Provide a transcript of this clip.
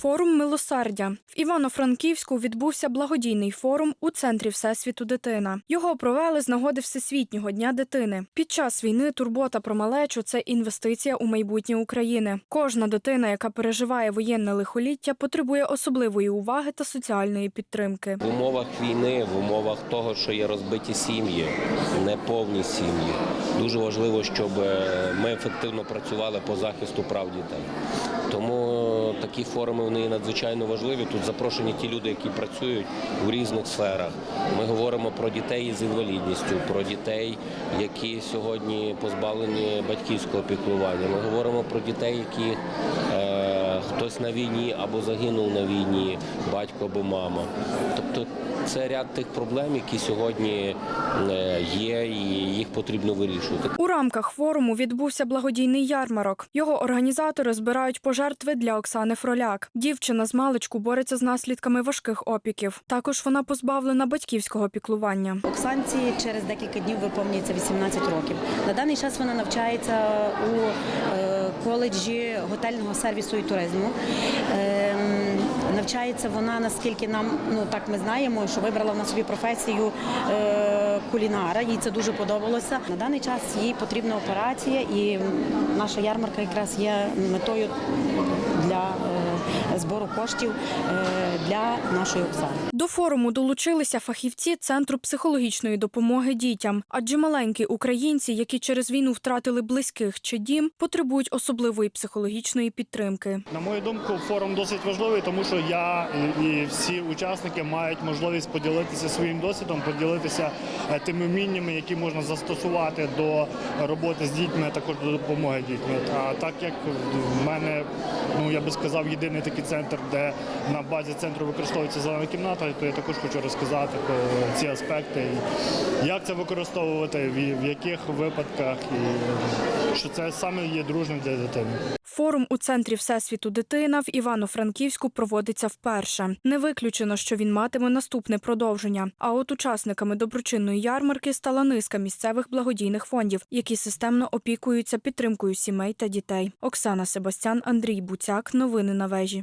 Форум милосердя в Івано-Франківську відбувся благодійний форум у центрі Всесвіту дитина. Його провели з нагоди Всесвітнього дня дитини. Під час війни турбота про малечу це інвестиція у майбутнє України. Кожна дитина, яка переживає воєнне лихоліття, потребує особливої уваги та соціальної підтримки. В умовах війни, в умовах того, що є розбиті сім'ї, неповні сім'ї, дуже важливо, щоб е, ми ефективно працювали по захисту прав дітей. Тому такі форуми вони надзвичайно важливі. Тут запрошені ті люди, які працюють у різних сферах. Ми говоримо про дітей із інвалідністю, про дітей, які сьогодні позбавлені батьківського піклування. Ми говоримо про дітей, які е, хтось на війні або загинув на війні, батько або мама. Тобто це ряд тих проблем, які сьогодні е, є, і їх потрібно вирішувати. У рамках форуму відбувся благодійний ярмарок. Його організатори збирають пожертви для Оксани Фроляк. Дівчина з маличку бореться з наслідками важких опіків. Також вона позбавлена батьківського піклування. Оксанці через декілька днів виповнюється 18 років. На даний час вона навчається у е, коледжі готельного сервісу і туризму. Ем, Навчається вона, наскільки нам ну так ми знаємо, що вибрала на собі професію е, кулінара. Їй це дуже подобалося. На даний час їй потрібна операція, і наша ярмарка якраз є метою для е, збору коштів е, для нашої Оксани. До форуму долучилися фахівці Центру психологічної допомоги дітям, адже маленькі українці, які через війну втратили близьких чи дім, потребують особливої психологічної підтримки. На мою думку, форум досить важливий, тому що я і- всі учасники мають можливість поділитися своїм досвідом, поділитися е, тими вміннями, які можна застосувати до роботи з дітьми, а також до допомоги дітьми. А так як в мене, ну я би сказав, єдиний такий центр, де на базі центру використовується зелена кімната, то я також хочу розказати про ці аспекти, як це використовувати, в яких випадках, і що це саме є дружним для дитини. Форум у центрі Всесвіту дитина в Івано-Франківську проводиться вперше. Не виключено, що він матиме наступне продовження. А от учасниками доброчинної ярмарки стала низка місцевих благодійних фондів, які системно опікуються підтримкою сімей та дітей. Оксана Себастян, Андрій Буцяк. Новини на вежі.